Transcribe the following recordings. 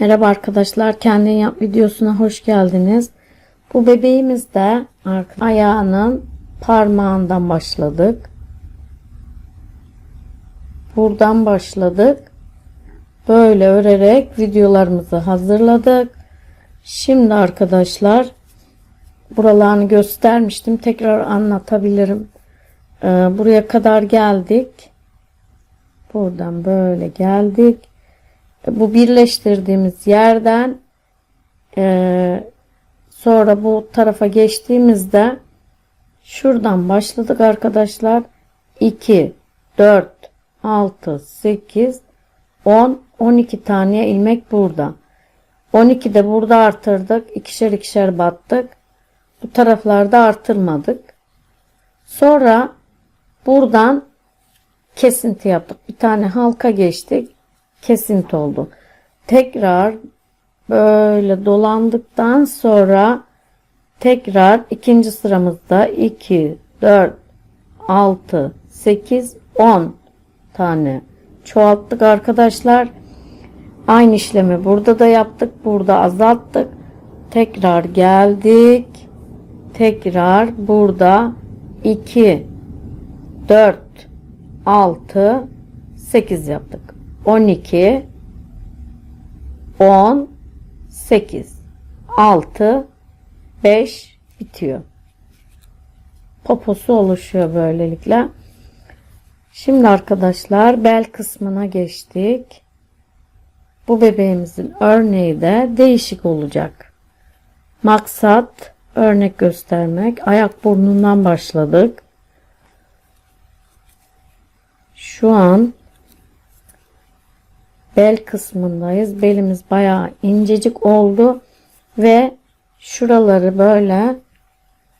Merhaba arkadaşlar, kendin yap videosuna hoş geldiniz. Bu bebeğimiz de ayağının parmağından başladık. Buradan başladık. Böyle örerek videolarımızı hazırladık. Şimdi arkadaşlar buralarını göstermiştim. Tekrar anlatabilirim. Ee, buraya kadar geldik. Buradan böyle geldik bu birleştirdiğimiz yerden e, sonra bu tarafa geçtiğimizde şuradan başladık arkadaşlar. 2 4 6 8 10 12 tane ilmek burada. 12 de burada artırdık. İkişer ikişer battık. Bu taraflarda artırmadık. Sonra buradan kesinti yaptık. Bir tane halka geçtik kesinti oldu. Tekrar böyle dolandıktan sonra tekrar ikinci sıramızda 2, 4, 6, 8, 10 tane çoğalttık arkadaşlar. Aynı işlemi burada da yaptık. Burada azalttık. Tekrar geldik. Tekrar burada 2, 4, 6, 8 yaptık. 12 10 8 6 5 bitiyor. Poposu oluşuyor böylelikle. Şimdi arkadaşlar bel kısmına geçtik. Bu bebeğimizin örneği de değişik olacak. Maksat örnek göstermek. Ayak burnundan başladık. Şu an bel kısmındayız. Belimiz bayağı incecik oldu ve şuraları böyle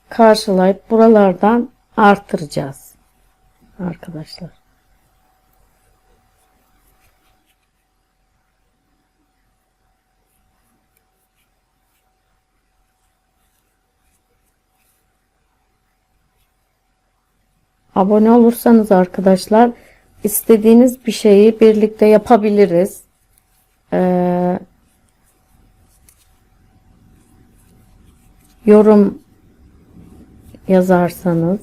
karşılayıp buralardan artıracağız arkadaşlar. Abone olursanız arkadaşlar istediğiniz bir şeyi birlikte yapabiliriz. Ee, yorum yazarsanız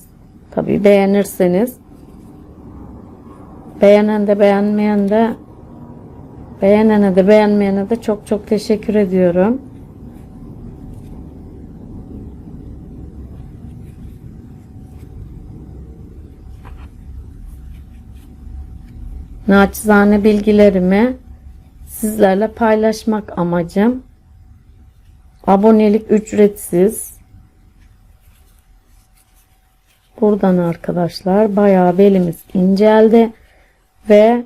tabi beğenirseniz beğenen de beğenmeyen de beğenene de beğenmeyene de çok çok teşekkür ediyorum. Naçizane bilgilerimi sizlerle paylaşmak amacım. Abonelik ücretsiz. Buradan arkadaşlar bayağı belimiz inceldi ve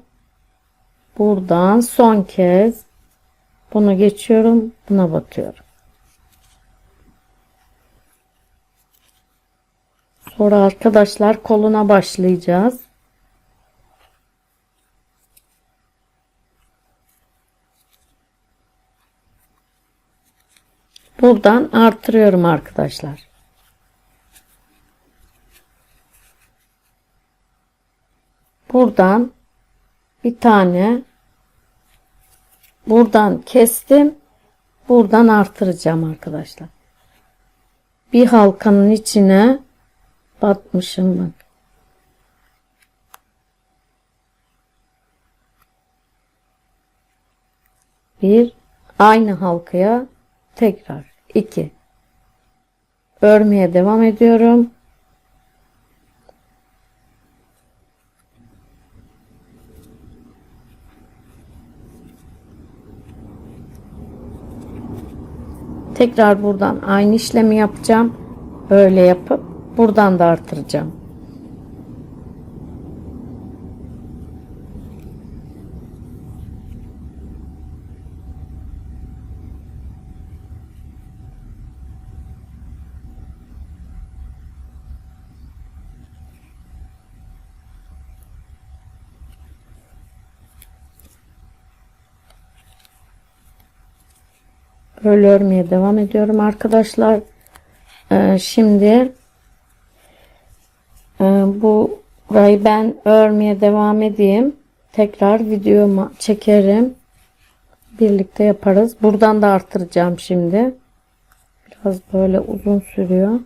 buradan son kez bunu geçiyorum, buna batıyorum. Sonra arkadaşlar koluna başlayacağız. Buradan artırıyorum arkadaşlar. Buradan bir tane buradan kestim. Buradan artıracağım arkadaşlar. Bir halkanın içine batmışım bak. Bir aynı halkaya tekrar 2 örmeye devam ediyorum. Tekrar buradan aynı işlemi yapacağım. Böyle yapıp buradan da artıracağım Böyle örmeye devam ediyorum arkadaşlar. Ee, şimdi e, bu burayı ben örmeye devam edeyim. Tekrar videomu çekerim. birlikte yaparız. Buradan da artıracağım şimdi. Biraz böyle uzun sürüyor.